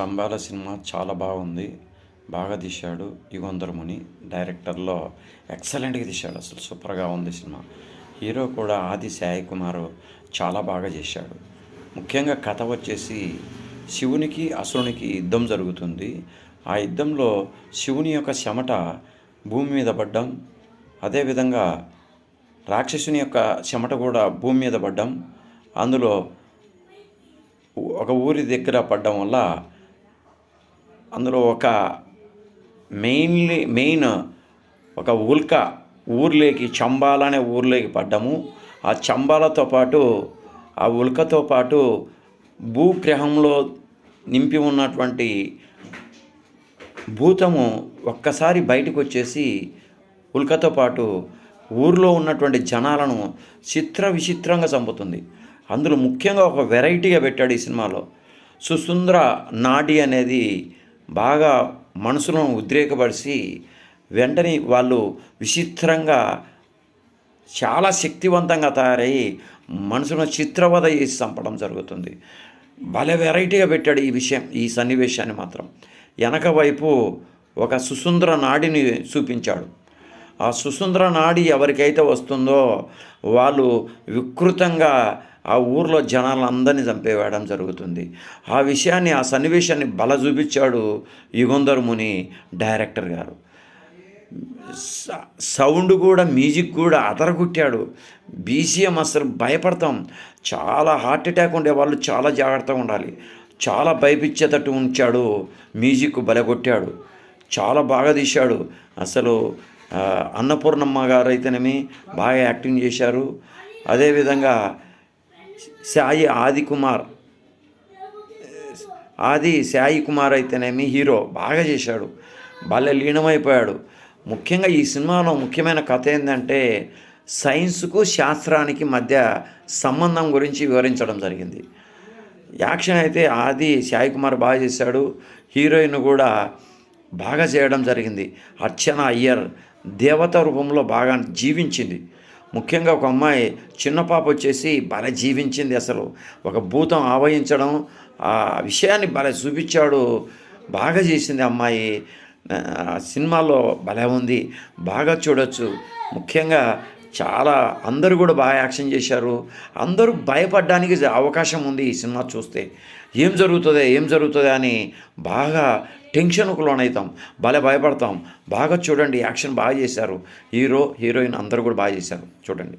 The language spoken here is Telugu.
చంబాల సినిమా చాలా బాగుంది. బాగా తీశాడు యుగంధర్ముని డైరెక్టర్లో ఎక్సలెంట్గా తీశాడు అసలు. సూపర్గా ఉంది సినిమా. హీరో కూడా ఆది సాయి కుమార్ చాలా బాగా చేశాడు. ముఖ్యంగా కథ వచ్చేసి శివునికి అసురునికి యుద్ధం జరుగుతుంది. ఆ యుద్ధంలో శివుని యొక్క చెమట భూమి మీద పడ్డం. అదేవిధంగా రాక్షసుని యొక్క చెమట కూడా భూమి మీద పడ్డం. అందులో ఒక ఊరి దగ్గర పడ్డం వల్ల అందులో ఒక మెయిన్లీ మెయిన్ ఒక ఉల్క ఊర్లోకి చంబాల అనే ఊర్లోకి పడ్డము. ఆ చంబాలతో పాటు ఆ ఉల్కతో పాటు భూగ్రహంలో నింపి ఉన్నటువంటి భూతము ఒక్కసారి బయటకు వచ్చేసి ఉల్కతో పాటు ఊర్లో ఉన్నటువంటి జనాలను చిత్ర విచిత్రంగా చంపుతుంది. అందులో ముఖ్యంగా ఒక వెరైటీగా పెట్టాడు ఈ సినిమాలో. సుసుంద్ర నాడి అనేది బాగా మనసులను ఉద్రేకపరిచి వెంటనే వాళ్ళు విచిత్రంగా చాలా శక్తివంతంగా తయారయ్యి మనసును చిత్రవద చేసి చంపడం జరుగుతుంది. భలే వెరైటీగా పెట్టాడు ఈ విషయం ఈ సన్నివేశాన్ని మాత్రం. వెనక వైపు ఒక సుసుందర నాడిని చూపించాడు. ఆ సుసుందర నాడి ఎవరికైతే వస్తుందో వాళ్ళు వికృతంగా ఆ ఊర్లో జనాలందరినీ చంపేవేయడం జరుగుతుంది. ఆ విషయాన్ని ఆ సన్నివేశాన్ని బల చూపించాడు యుగంధర్ ముని డైరెక్టర్ గారు. స- సౌండ్ కూడా మ్యూజిక్ కూడా అదరగొట్టాడు. బీసీఎం అసలు భయపడతాం. చాలా హార్ట్ అటాక్ ఉండే వాళ్ళు చాలా జాగ్రత్తగా ఉండాలి. చాలా భయపించేటట్టు ఉంచాడు. మ్యూజిక్ బలగొట్టాడు. చాలా బాగా తీశాడు. అసలు అన్నపూర్ణమ్మ గారు అయితేనేమి బాగా యాక్టింగ్ చేశారు. అదేవిధంగా సాయి ఆది కుమార్ ఆది సాయి కుమార్ అయితేనేమి హీరో బాగా చేశాడు భలే లీనమైపోయాడు. ముఖ్యంగా ఈ సినిమాలో ముఖ్యమైన కథ ఏంటంటే సైన్స్కు శాస్త్రానికి మధ్య సంబంధం గురించి వివరించడం జరిగింది. యాక్షన్ అయితే ఆది సాయి కుమార్ బాగా చేశాడు హీరోయిన్ కూడా బాగా చేయడం జరిగింది. అర్చన అయ్యర్ దేవత రూపంలో బాగా జీవించింది. ముఖ్యంగా ఒక అమ్మాయి చిన్న పాప వచ్చేసి భలే జీవించింది అసలు. ఒక భూతం ఆవహించడం ఆ విషయాన్ని భలే చూపించాడు. బాగా చేసింది అమ్మాయి. సినిమాలో భలే ఉంది. బాగా చూడొచ్చు. ముఖ్యంగా చాలా అందరూ కూడా బాగా యాక్షన్ చేశారు. అందరూ భయపడడానికి అవకాశం ఉంది ఈ సినిమా చూస్తే. ఏం జరుగుతుందో ఏం జరుగుతుందో అని బాగా టెన్షన్కు లోనవుతాం భలే భయపడతాం. బాగా చూడండి యాక్షన్ బాగా చేశారు. హీరో హీరోయిన్ అందరూ కూడా బాగా చేశారు. చూడండి.